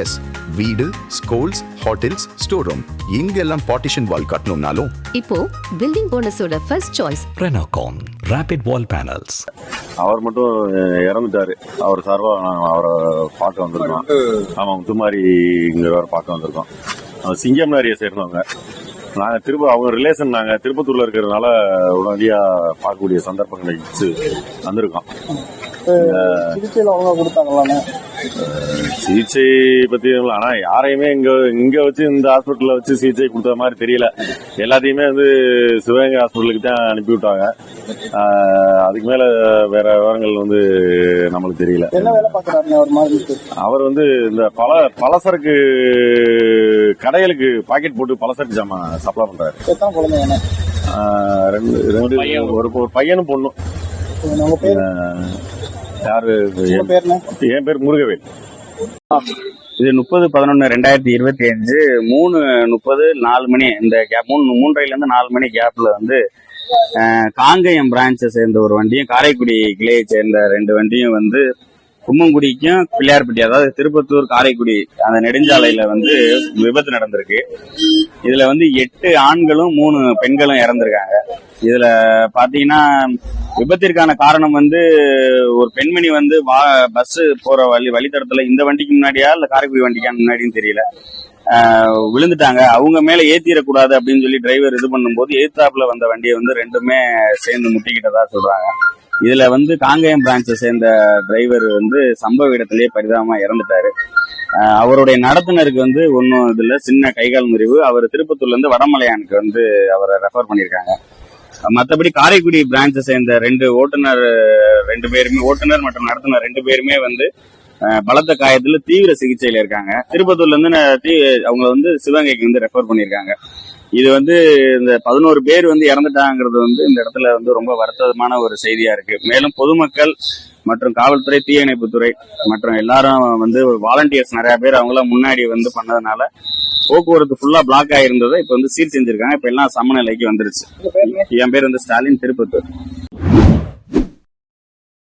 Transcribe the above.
S வீடு schools hotels store room இங்கெல்லாம் partition wall கட்டணும்னாலும். இப்போ building போனஸோட first choice Renocon Rapid Wall Panels. அவர் மட்டும் இறந்துட்டாரு. அவர் சார்பா அவரை பார்க்க வந்திருக்கோம். ஆமா முத்துமாரி இங்கிறவர் பார்க்க வந்திருக்கோம். சிங்கம் ஏரியா சேர்ந்தவங்க. நாங்க திரும்ப அவங்க ரிலேஷன் நாங்க திருப்பத்தூர்ல இருக்கிறதுனால உடனடியா பார்க்கக்கூடிய சந்தர்ப்பங்களை வச்சு வந்திருக்கோம். சிகிச்சை பத்தி. ஆனா யாரையுமே இங்க இங்க வச்சு இந்த ஹாஸ்பிட்டல்ல வச்சு சிகிச்சை கொடுத்த மாதிரி தெரியல. எல்லாத்தையுமே வந்து சிவகங்கை ஹாஸ்பிட்டலுக்கு தான் அனுப்பி விட்டாங்க. அதுக்கு மேல வேற விவரங்கள் வந்து நம்மளுக்கு தெரியல. அவர் வந்து இந்த பல பலசரக்கு கடைகளுக்கு பாக்கெட் போட்டு பலசரக்கு ஜாமான் சப்ளை பண்றாரு. ரெண்டு ரெண்டு ஒரு பையனும் பொண்ணும். யாரு என் பேர் முருகவேல். இது முப்பது பதினொன்று ரெண்டாயிரத்தி இருபத்தி அஞ்சு மூணு முப்பது நாலு மணி இந்த கேப் மூணு மூன்றரைல இருந்து நாலு மணி கேப்ல வந்து காங்கயம் பிரான்ச்சை சேர்ந்த ஒரு வண்டியும் காரைக்குடி கிளையை சேர்ந்த ரெண்டு வண்டியும் வந்து கும்மங்குடிக்கும் பிள்ளையார்பட்டி அதாவது திருப்பத்தூர் காரைக்குடி அந்த நெடுஞ்சாலையில வந்து விபத்து நடந்திருக்கு. இதுல வந்து எட்டு ஆண்களும் மூணு பெண்களும் இறந்திருக்காங்க. இதுல பாத்தீங்கன்னா விபத்திற்கான காரணம் வந்து ஒரு பெண்மணி வந்து பஸ் போற வழி வழித்தடத்துல இந்த வண்டிக்கு முன்னாடியா இல்ல காரைக்குடி வண்டிக்கா முன்னாடின்னு தெரியல. விழுந்துட்டாங்க. அவங்க மேல ஏத்திடக்கூடாது அப்படின்னு சொல்லி டிரைவர் இது பண்ணும்போது எதிர்த்தாப்புல வந்த வண்டியை வந்து ரெண்டுமே சேர்ந்து முட்டிக்கிட்டதா சொல்றாங்க. இதுல வந்து காங்கயம் பிரான்ச்சை சேர்ந்த டிரைவர் வந்து சம்பவ இடத்திலேயே பரிதாபமா இறந்துட்டாரு. அவருடைய நடத்துனருக்கு வந்து ஒன்றும் இதுல சின்ன கைகால் முறிவு. அவர் திருப்பத்தூர்ல இருந்து வடமலையானுக்கு வந்து அவரை ரெஃபர் பண்ணியிருக்காங்க. மற்றபடி காரைக்குடி பிரான்ச்சை சேர்ந்த ரெண்டு ஓட்டுநர் ரெண்டு பேருமே ஓட்டுநர் மற்றும் நடத்துனர் ரெண்டு பேருமே வந்து பலத்த காயத்துல தீவிர சிகிச்சையில இருக்காங்க. திருப்பத்தூர்ல இருந்து அவங்க வந்து சிவகங்கைக்கு வந்து ரெஃபர் பண்ணியிருக்காங்க. இது வந்து இந்த பதினோரு பேர் வந்து இறந்துட்டாங்கிறது வந்து இந்த இடத்துல வந்து ரொம்ப வருத்தமான ஒரு செய்தியா இருக்கு. மேலும் பொதுமக்கள் மற்றும் காவல்துறை தீயணைப்புத்துறை மற்றும் எல்லாரும் வந்து வாலண்டியர்ஸ் நிறைய பேர் அவங்களாம் முன்னாடி வந்து பண்ணதுனால போக்குவரத்து ஃபுல்லா பிளாக் ஆயிருந்ததை இப்ப வந்து சீர் செஞ்சிருக்காங்க. இப்ப எல்லாம் சமநிலைக்கு வந்துருச்சு. என் பேர் வந்து ஸ்டாலின் திருப்பத்தூர்.